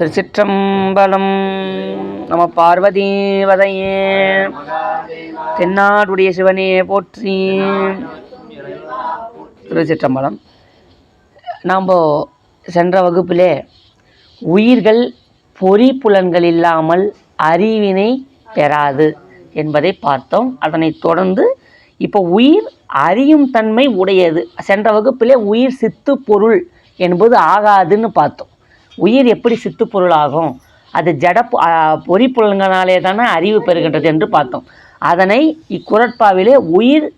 திருச்சிற்றம்பலம் நம பார்வதி வதையே தென்னாடுடைய சிவனே போற்றி. திருச்சிற்றம்பலம். நாம் சென்ற வகுப்பிலே உயிர்கள் பொறி புலன்கள் இல்லாமல் அறிவினை பெறாது என்பதை பார்த்தோம். அதனைத் தொடர்ந்து இப்போ உயிர் அறியும் தன்மை உடையது. சென்ற வகுப்பிலே உயிர் சித்து பொருள் என்பது ஆகாதுன்னு பார்த்தோம். உயிர் எப்படி சித்து பொருள் ஆகும் அது ஜட பொ- ஆ, பொறி புலன்களாலே தானே அறிவு பெறுகின்றது என்று பார்த்தோம். அதனை இக்குரட்பாவிலே உயிர்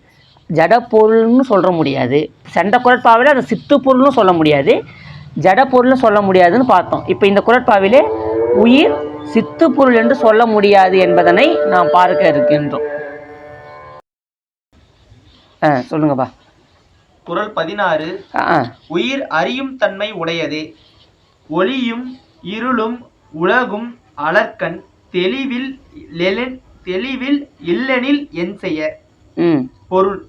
ஜட பொருள்னு சொல்ல முடியாது. சென்ற குரட்பாவிலே அது சித்து பொருள்னு சொல்ல முடியாது. ஜட பொருள்னு சொல்ல முடியாதுன்னு பார்த்தோம். இப்போ இந்த குரட்பாவிலே உயிர் சித்து பொருள் என்று சொல்ல முடியாது என்பதனை நாம் பார்க்க இருக்கின்றோம். ஆ சொல்லுங்கப்பா. குறள் பதினாறு. உயிர் அறியும் தன்மை உடையதே. ஒளியும் இருளும் உலகும் அலர்கண் தெளிவில் லெலன் தெளிவில் இல்லெனில் என் செய்ய. பொருள்.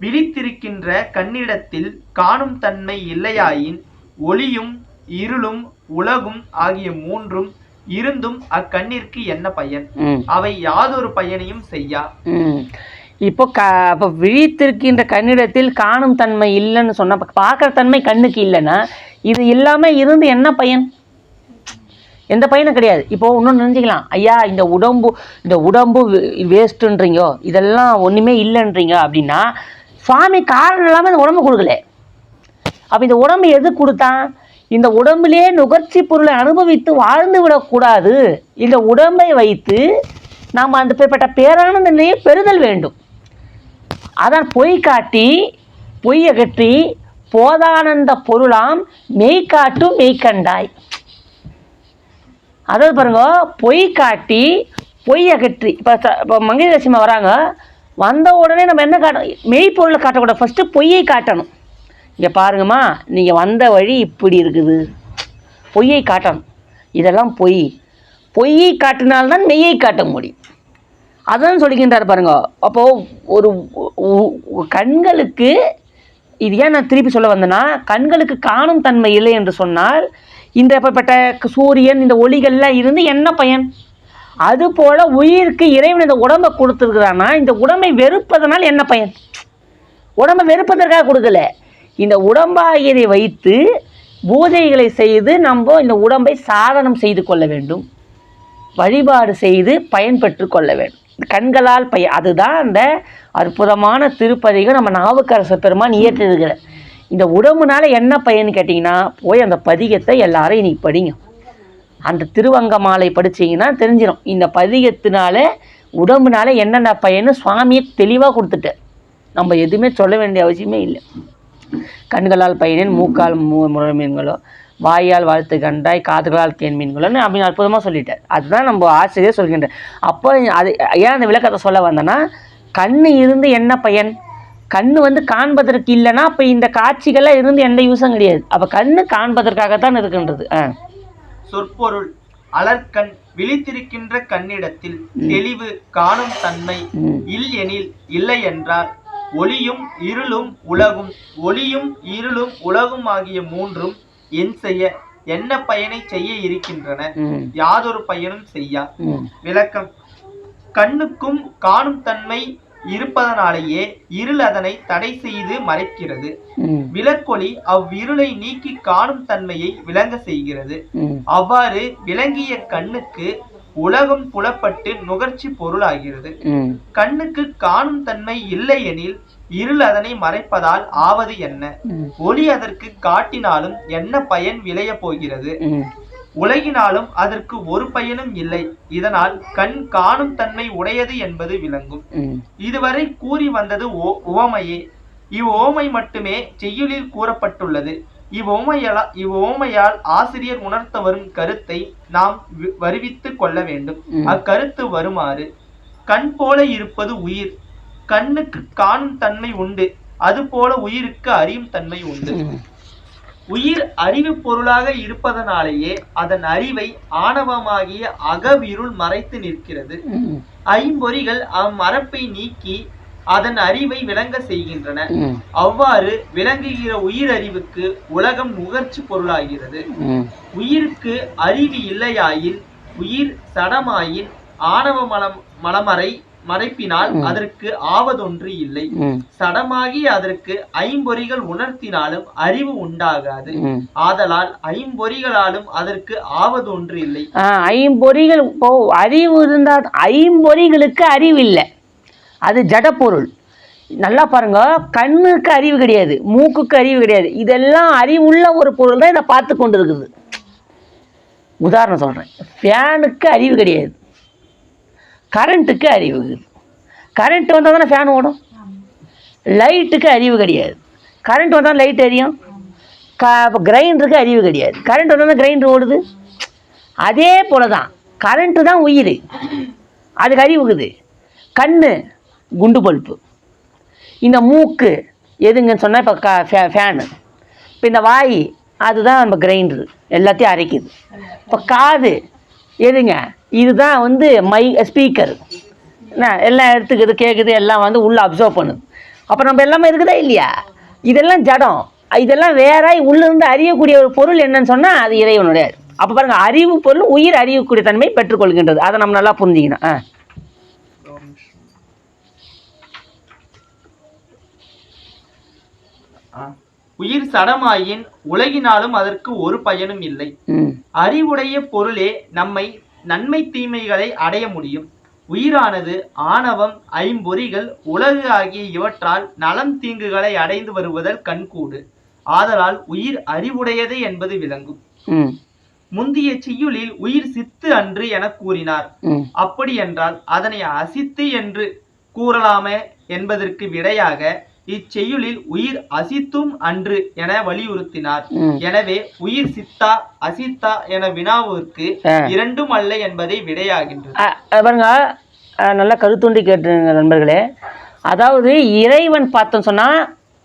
விழித்திருக்கின்ற கண்ணிடத்தில் காணும் தன்மை இல்லையாயின் ஒளியும் இருளும் உலகும் ஆகிய மூன்றும் இருந்தும் அக்கண்ணிற்கு என்ன பயன்? அவை யாதொரு பயனையும் செய்யா? இப்போ க இப்போ விழித்திருக்கின்ற கண்ணிடத்தில் காணும் தன்மை இல்லைன்னு சொன்ன பார்க்குற தன்மை கண்ணுக்கு இல்லைன்னா இது இல்லாமல் இருந்து என்ன பயன்? எந்த பயனும் கிடையாது. இப்போ இன்னொன்று நினச்சிக்கலாம். ஐயா இந்த உடம்பு இந்த உடம்பு வேஸ்ட்டுன்றீங்கோ இதெல்லாம் ஒன்றுமே இல்லைன்றீங்க அப்படின்னா சுவாமி காரணம் இல்லாமல் இந்த உடம்பு கொடுக்கல. அப்போ இந்த உடம்பு எது கொடுத்தான்? இந்த உடம்பிலே நுகர்ச்சி பொருளை அனுபவித்து வாழ்ந்து விடக்கூடாது இந்த உடம்பை வைத்து நாம் அந்த பேர்பட்ட பேரானந்த பெறுதல் வேண்டும். அதான் பொய் காட்டி பொய் அகற்றி போதானந்த பொருளாம் மெய் காட்டும் மெய்கண்டாய். அதாவது பாருங்க பொய் காட்டி பொய் அகற்றி இப்போ இப்போ மங்கலட்சுமி வராங்க வந்த உடனே நம்ம என்ன காட்டணும் மெய்ப்பொருளை காட்டக்கூடாது. ஃபஸ்ட்டு பொய்யை காட்டணும். இங்கே பாருங்கம்மா நீங்கள் வந்த வழி இப்படி இருக்குது. பொய்யை காட்டணும். இதெல்லாம் பொய். பொய்யை காட்டினால்தான் மெய்யை காட்ட முடியும். அதான் சொல்லிக்கின்றார் பாருங்க. அப்போது ஒரு கண்களுக்கு இது ஏன் நான் திருப்பி சொல்ல வந்தேன்னா கண்களுக்கு காணும் தன்மை இல்லை என்று சொன்னால் இந்த இப்பப்பட்ட சூரியன் இந்த ஒளிகள்லாம் இருந்து என்ன பயன்? அதுபோல் உயிருக்கு இறைவன் இந்த உடம்பை கொடுத்துருக்குறான்னா இந்த உடம்பை வெறுப்பதனால் என்ன பயன்? உடம்பை வெறுப்பதற்காக கொடுக்கல. இந்த உடம்பாகியதை வைத்து பூஜைகளை செய்து நம்ம இந்த உடம்பை சாதனம் செய்து கொள்ள வேண்டும். வழிபாடு செய்து பயன்பெற்று கொள்ள வேண்டும். கண்களால் பய அதுதான் அந்த அற்புதமான திருப்பதிகம் நம்ம நாவுக்கரசர் பெருமான் இயற்றிருக்கிற. இந்த உடம்புனால என்ன பயன்னு கேட்டிங்கன்னா போய் அந்த பதிகத்தை எல்லாரும் இன்னைக்கு படிங்க. அந்த திருவங்க மாலை படிச்சீங்கன்னா தெரிஞ்சிடும் இந்த பதிகத்தினால உடம்புனால என்னென்ன பயன்னு சுவாமியை தெளிவாக கொடுத்துட்டு. நம்ம எதுவுமே சொல்ல வேண்டிய அவசியமே இல்லை. கண்களால் பயனின் மூக்கால் மூ முறமீன்களோ வாயால் வாழ்த்து கண்டாய் காதுகளால் தேன் மீன்களோன்னு அப்படின்னு அற்புதமாக சொல்லிட்டார். அதுதான் நம்ம ஆசிரியர் சொல்கின்றார் அப்போ அது ஏன் அந்த விளக்கத்தை சொல்ல வந்தேன்னா கண்ணு இருந்து என்ன பயன்? கண்ணு வந்து காண்பதற்கு இல்லைன்னா அப்போ இந்த காட்சிகள்லாம் இருந்து எந்த யூஸும் கிடையாது. அப்போ கண்ணு காண்பதற்காகத்தான் இருக்கின்றது. ஆ. சொற்பொருள். அலர்கண் விழித்திருக்கின்ற கண்ணிடத்தில் தெளிவு காணும் தன்மை இல் எனில் இல்லை என்றால் ஒளியும் இருளும் உலகும் ஒளியும் இருளும் உலகும் ஆகிய மூன்றும் என் செய்ய என்ன பயனை செய்ய இருக்கின்றன? யாதொரு பயனும் செய்யா? விளக்கம். கண்ணுக்கும் காணும் தன்மை இருப்பதனாலேயே இருள் அதனை தடை செய்து மறைக்கிறது. விளக்கொளி அவ்விருளை நீக்கி காணும் தன்மையை விளங்க செய்கிறது. அவ்வாறு விளங்கிய கண்ணுக்கு உலகம் புலப்பட்டு நுகர்ச்சி பொருளாகிறது. கண்ணுக்கு காணும் தன்மை இல்லை எனில் இருள் அதனை மறைப்பதால் ஆவது என்ன? ஒளி அதற்கு காட்டினாலும் என்ன பயன் விளைய போகிறது? உலகினாலும் அதற்கு ஒரு பயனும் இல்லை. இதனால் கண் காணும் தன்மை உடையது என்பது விளங்கும். இதுவரை கூறி வந்தது உவமையே. இவ்வோமை மட்டுமே செய்யுளில் கூறப்பட்டுள்ளது. இவ்வோமையால் இவ்வோமையால் ஆசிரியர் உணர்த்த வரும் கருத்தை நாம் வருவித்துக் கொள்ள வேண்டும். அக்கருத்து வருமாறு கண் போல இருப்பது உயிர் கண்ணுக்கு காணும் தன்மை உண்டு அதுபோல உயிருக்கு அறியும் தன்மை உண்டு. உயிர் அறிவு பொருளாக இருப்பதனாலேயே அதன் அறிவை ஆணவமாகிய அகவிருள் மறைத்து நிற்கிறது. ஐம்பொறிகள் அம்மரப்பை நீக்கி அதன் அறிவை விளங்க செய்கின்றன. அவ்வாறு விளங்குகிற உயிர் அறிவுக்கு உலகம் நுகர்ச்சி பொருளாகிறது. உயிருக்கு அறிவு இல்லையாயின் உயிர் சடமாயின் ஆணவ மலம் மலமறை மறைப்பினால் அதற்கு ஆவதொன்று இல்லை. சடமாகி அதற்கு ஐம்பொறிகள் உணர்த்தினாலும் அறிவு உண்டாகாது. ஆதலால் ஐம்பொறிகளாலும் அதற்கு ஆவதொன்று இல்லை. ஐம்பொறிகள் அறிவு இருந்தால் ஐம்பொறிகளுக்கு அறிவு இல்லை அது ஜடப்பொருள் நல்லா பாருங்க கண்ணுக்கு அறிவு கிடையாது மூக்குக்கு அறிவு கிடையாது. இதெல்லாம் அறிவுள்ள ஒரு பொருள் தான் இதை பார்த்து கொண்டு இருக்குது உதாரணம் சொல்கிறேன் ஃபேனுக்கு அறிவு கிடையாது. கரண்ட்டுக்கு அறிவு. கரண்ட் வந்தால் தானே ஃபேன் ஓடும்? லைட்டுக்கு அறிவு கிடையாது. கரண்ட் வந்தால் லைட் எரியும்? க கிரைண்டருக்கு அறிவு கிடையாது. கரண்ட் வந்தால் தான் கிரைண்டர் ஓடுது? அதே போல தான் கரண்ட்டு தான் உயிர். அதுக்கு அறிவுக்குது கண்ணு குண்டு பல்பு. இந்த மூக்கு எதுங்கன்னு சொன்னால் இப்போ க ஃபே ஃபேனு இப்போ இந்த வாய் அதுதான் நம்ம கிரைண்டரு எல்லாத்தையும் அரைக்குது. இப்போ காது எதுங்க? இதுதான் வந்து மை ஸ்பீக்கர் என்ன எல்லாம் எடுத்துக்குது கேட்குது எல்லாம் வந்து உள்ளே அப்சர்வ் பண்ணுது. அப்போ நம்ம எல்லாமே இருக்குதா இல்லையா? இதெல்லாம் ஜடம். இதெல்லாம் வேறாய் உள்ளிருந்து அறியக்கூடிய ஒரு பொருள் என்னன்னு சொன்னால் அது இறைவனுடைய அப்போ பாருங்க அறிவு பொருள் உயிர் அறியக்கூடிய தன்மை பெற்றுக்கொள்கின்றது. அதை நம்ம நல்லா புரிஞ்சிக்கணும். ஆ. உயிர் சடமாயின் உலகினாலும் அதற்கு ஒரு பயனும் இல்லை. அறிவுடைய பொருளே நம்மை நன்மை தீமைகளை அடைய முடியும். உயிரானது ஆணவம் ஐம்பொறிகள் உலகு ஆகிய இவற்றால் நலம் தீங்குகளை அடைந்து வருவதல் கண்கூடு. ஆதலால் உயிர் அறிவுடையது என்பது விளங்கும். முந்திய செய்யுளில் உயிர் சித்து அன்று என கூறினார். அப்படி என்றால் அதனை அசித்து என்று கூறலாமே என்பதற்கு விடையாக இச்செய்யுளில் உயிர் அசித்தும் அன்று என வலியுறுத்தினார். எனவே உயிர் சித்தா அசித்தா என வினாவிற்கு ஆ. இரண்டும் அல்ல என்பதை விடையாகின்றது. நல்லா கருத்துண்டி கேட்டுருங்க நண்பர்களே. அதாவது இறைவன் பார்த்தோம் சொன்னால்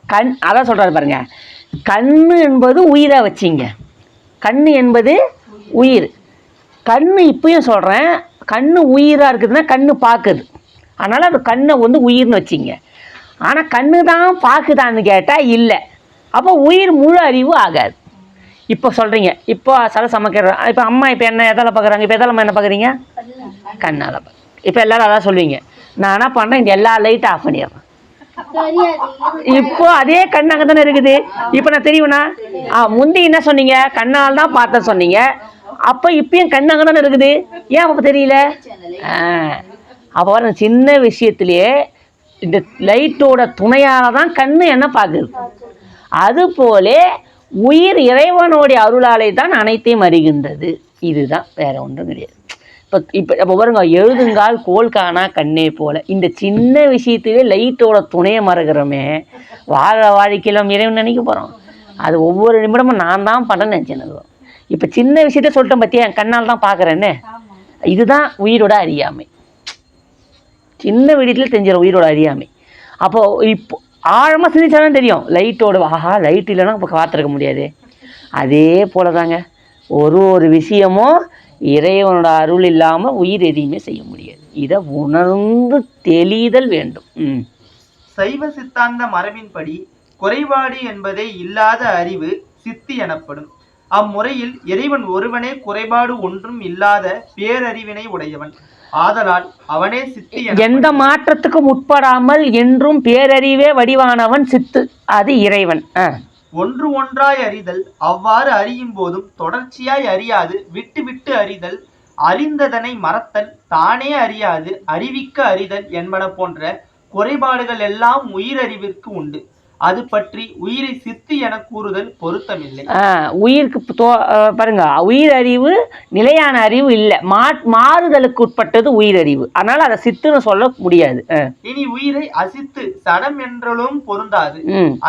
கண் அதான் சொல்கிறாரு பாருங்க. கண்ணு என்பது உயிராக வச்சிங்க. கண்ணு என்பது உயிர். கண்ணு இப்பயும் சொல்கிறேன் கண்ணு உயிராக இருக்குதுன்னா கண்ணு பார்க்குது. அதனால் அது கண்ணை வந்து உயிர்னு வச்சிங்க. ஆனால் கண்ணு தான் பார்க்குதான்னு கேட்டால் இல்லை. அப்போ உயிர் முழு அறிவு ஆகாது. இப்போ சொல்கிறீங்க இப்போ சில சமைக்கிற இப்போ அம்மா இப்போ என்ன எதால் பார்க்குறாங்க இப்போ எதால் என்ன பார்க்குறீங்க கண்ணால் இப்போ எல்லோரும் அதான் சொல்லுவீங்க. நான் என்ன பண்ணுறேன் இந்த எல்லா லைட்டும் ஆஃப் பண்ணிடுறேன். இப்போ அதே கண் அங்கே தானே இருக்குது. இப்போ நான் தெரியுமா ஆ முந்தி என்ன சொன்னீங்க? கண்ணால் தான் பார்த்தேன் சொன்னீங்க. அப்போ இப்பயும் கண் அங்கே தானே இருக்குது. ஏன் அப்போ தெரியல? ஆ. அப்போ சின்ன விஷயத்துலேயே இந்த லைட்டோட துணையால் தான் கண்ணு என்ன பார்க்குது? அதுபோலே உயிர் இறைவனுடைய அருளாலே தான் அனைத்தையும் அறிகின்றது. இதுதான் வேற ஒன்றும் கிடையாது. இப்போ இப்போ இப்போ பாருங்க எழுதுங்கால் கோல் காணா கண்ணே போல. இந்த சின்ன விஷயத்துவே லைட்டோட துணையை மறக்கிறோமே. வாழ வாழ்க்கையில் இறைவன் நினைக்க போகிறோம் அது ஒவ்வொரு நிமிடமும் நான் தான் பண்ணுறேன்னு நினச்சினது இப்போ சின்ன விஷயத்த சொல்லிட்டேன் பார்த்தியா என் கண்ணால் தான் பார்க்குறேன்னு. இதுதான் உயிரோட அறியாமை. சின்ன வீட்டில் தெரிஞ்சிடும் உயிரோட அறியாமை. அப்போது இப்போ ஆழமாக சிந்திச்சாலும் தெரியும். லைட்டோட ஆஹா லைட் இல்லைன்னா இப்போ காத்திருக்க முடியாது. அதே போல தாங்க ஒரு ஒரு விஷயமும் இறைவனோட அருள் இல்லாமல் உயிர் எதையுமே செய்ய முடியாது. இதை உணர்ந்து தெளிதல் வேண்டும். ம். சைவ சித்தாந்த மரபின்படி குறைபாடு என்பதே இல்லாத அறிவு சித்தி எனப்படும். அம்முறையில் இறைவன் ஒருவனே குறைபாடு ஒன்றும் இல்லாத பேரறிவினை உடையவன். ஆதலால் அவனே சித்தி எந்த மாற்றத்துக்கும் உட்படாமல் என்றும் பேரறிவே வடிவானவன் சித்து அது இறைவன். ஒன்று ஒன்றாய் அறிதல் அவ்வாறு அறியும் போதும் தொடர்ச்சியாய் அறியாது விட்டு விட்டு அறிதல் அறிந்ததனை மறத்தல் தானே அறியாது அறிவிக்க அறிதல் என்பன போன்ற குறைபாடுகள் எல்லாம் உயிரறிவிற்கு உண்டு. அது பற்றி உயிரை சித்து என கூறுதல் பொருத்தமில்லை. உயிருக்கு தோ பாருங்க உயிர் அறிவு நிலையான அறிவு இல்லை. மா மாறுதலுக்கு உட்பட்டது உயிரறிவு. அதனால் அதை சித்துன்னு சொல்ல முடியாது. இனி உயிரை அசித்து சடம் என்றலும் பொருந்தாது.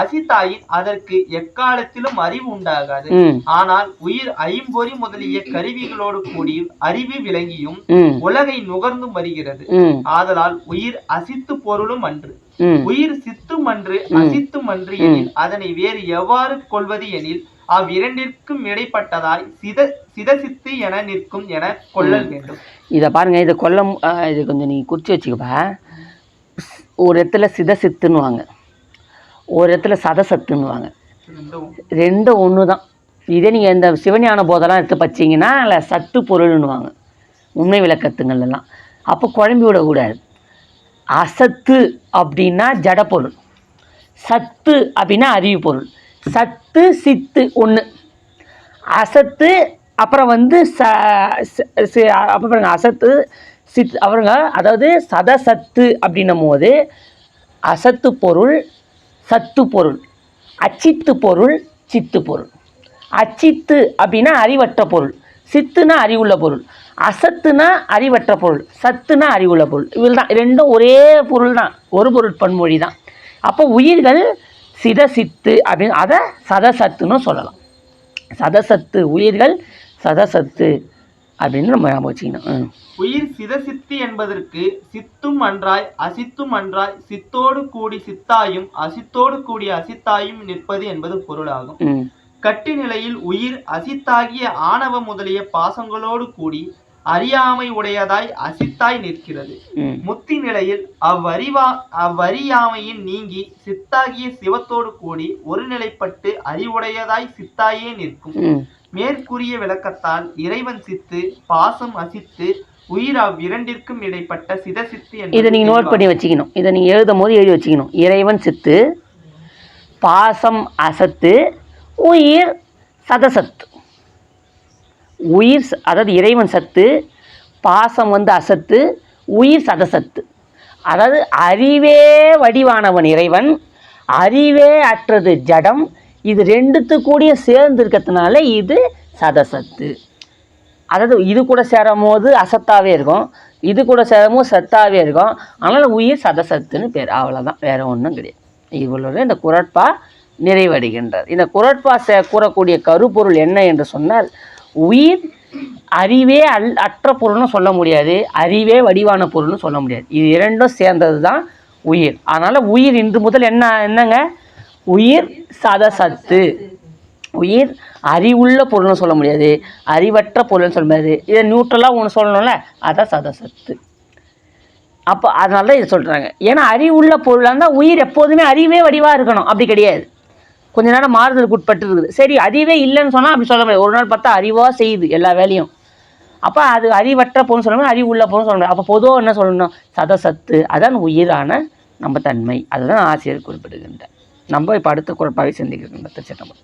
அசித்தாயின் அதற்கு எக்காலத்திலும் அறிவு உண்டாகாது. ஆனால் உயிர் ஐம்பொறி முதலிய கருவிகளோடு கூடி அறிவு விளங்கியும் உலகை நுகர்ந்தும் வருகிறது. ஆதலால் உயிர் அசித்து பொருளும் அன்று. உயிர் சித்தும் அன்று அசித்தும் அன்று எனில் அதனை வேறு எவ்வாறு கொள்வது எனில் அவ்விரண்டிற்கும் இடைப்பட்டதாய் சித சிதசித்து என நிற்கும் என கொள்ளல் வேண்டும். இதை பாருங்க இதை கொல்ல இது கொஞ்சம் நீ குறித்து வச்சுக்கப்பா. ஒரு இடத்துல சிதசித்துன்னுவாங்க. ஒரு இடத்துல சதசத்துன்னுவாங்க. ரெண்டும். ஒன்று தான் இதே நீங்கள் இந்த சிவஞான போதெல்லாம் எடுத்து பச்சிங்கன்னா அதில் சத்து பொருள்னுவாங்க உண்மை விளக்கத்துங்கள் எல்லாம் அப்போ குழம்பி விடக்கூடாது. அசத்து அப்படின்னா ஜடப்பொருள். சத்து அப்படின்னா அறிவு பொருள் சத்து சித்து ஒன்று அசத்து அப்புறம் வந்து ச ச- அப்புறம் அசத்து சித் அவருங்க அதாவது சதசத்து அப்படின்னும் போது அசத்து பொருள் சத்து பொருள் அச்சித்து பொருள் சித்து பொருள் அச்சித்து அப்படின்னா அறிவற்ற பொருள். சித்துனா அறிவுள்ள பொருள். அசத்துனா அறிவற்ற பொருள் சத்துனா அறிவுள்ள பொருள். இதில் தான் ரெண்டும் ஒரே பொருள் தான் ஒரு பொருள் பன்மொழி தான் அப்போ உயிர்கள் சிதசித்து அப்படின்னு அதை சதசத்துன்னு சொல்லலாம். சதசத்து உயிர்கள் சதசத்து அப்படின்னு நம்ம ஞாபகம் வச்சுக்கணும். உயிர் சிதசித்தி என்பதற்கு சித்தும் அன்றாய் அசித்தும் அன்றாய் சித்தோடு கூடி சித்தாயும் அசித்தோடு கூடி அசித்தாயும் நிற்பது என்பது பொருளாகும். கட்டு நிலையில் உயிர் அசித்தாகிய ஆணவ முதலிய பாசங்களோடு கூடி அறியாமை உடையதாய் அசித்தாய் நிற்கிறது. முத்தி நிலையில் அவ்வறிவா அவ்வறியாமையின் நீங்கி சித்தாகிய சிவத்தோடு கூடி ஒருநிலைப்பட்டு அறிவுடையதாய் சித்தாயே நிற்கும். மேற்கூறிய விளக்கத்தால் இறைவன் சித்து பாசம் அசித்து உயிர் அவ்விரண்டிற்கும் இடைப்பட்ட சிதசித்து இதை என்பது நீங்கள் நோட். பண்ணி வச்சுக்கணும். இதை நீங்கள் எழுதும் போது எழுதி வச்சுக்கணும். இறைவன் சித்து பாசம் அசத்து உயிர் சதசத்து. உயிர் ச- அதாவது இறைவன் சத்து பாசம் வந்து அசத்து உயிர் சதசத்து அதாவது அறிவே வடிவானவன் இறைவன் அறிவே அற்றது ஜடம் இது ரெண்டுத்து கூடிய சேர்ந்து இருக்கிறதுனால இது சதசத்து அதாவது இது கூட சேரும் போது அசத்தாகவே இருக்கும் இது கூட சேரும் போது சத்தாகவே இருக்கும் அதனால் உயிர் சதசத்துன்னு பேர். அவ்வளோதான் வேறு ஒன்றும் கிடையாது. இவ்வளோ இந்த குரட்பா நிறைவடைகின்றது. இந்த குரட்பா சே கூறக்கூடிய கருப்பொருள் என்ன என்று சொன்னால் உயிர் அறிவே அல் அற்ற பொருள்னு சொல்ல முடியாது. அறிவே வடிவான பொருள்னு சொல்ல முடியாது. இது இரண்டும் சேர்ந்தது தான் உயிர். அதனால் உயிர் இன்று முதல் என்ன என்னங்க? உயிர் சதசத்து உயிர் அறிவுள்ள பொருள்னு சொல்ல முடியாது. அறிவற்ற பொருள்னு சொல்ல முடியாது. இதை நியூட்ரலாக ஒன்று சொல்லணும்ல? அதான் சதசத்து அப்போ அதனால தான் இதை சொல்கிறாங்க ஏன்னா அறிவுள்ள பொருளாக இருந்தால் உயிர் எப்போதுமே அறிவே வடிவாக இருக்கணும். அப்படி கிடையாது. கொஞ்ச நேரம் மாறுதலுக்கு உட்பட்டு இருக்குது சரி அறிவே இல்லைன்னு சொன்னால் அப்படி சொல்ல முடியாது. ஒரு நாள் பார்த்தா அறிவாக செய்யுது எல்லா வேலையும். அப்போ அது அறிவற்ற முடியும் சொல்லணும் அறிவுள்ள போகணும்னு சொல்ல முடியாது. அப்போ பொதுவாக என்ன சொல்லணும்? சதசத்து அதான் உயிரான நம்ம தன்மை. அதுதான் ஆசிரியர் குறிப்பிடுகின்ற நம்ம இப்போ அடுத்த குழப்பாகவே சிந்திக்கின்ற நம்ம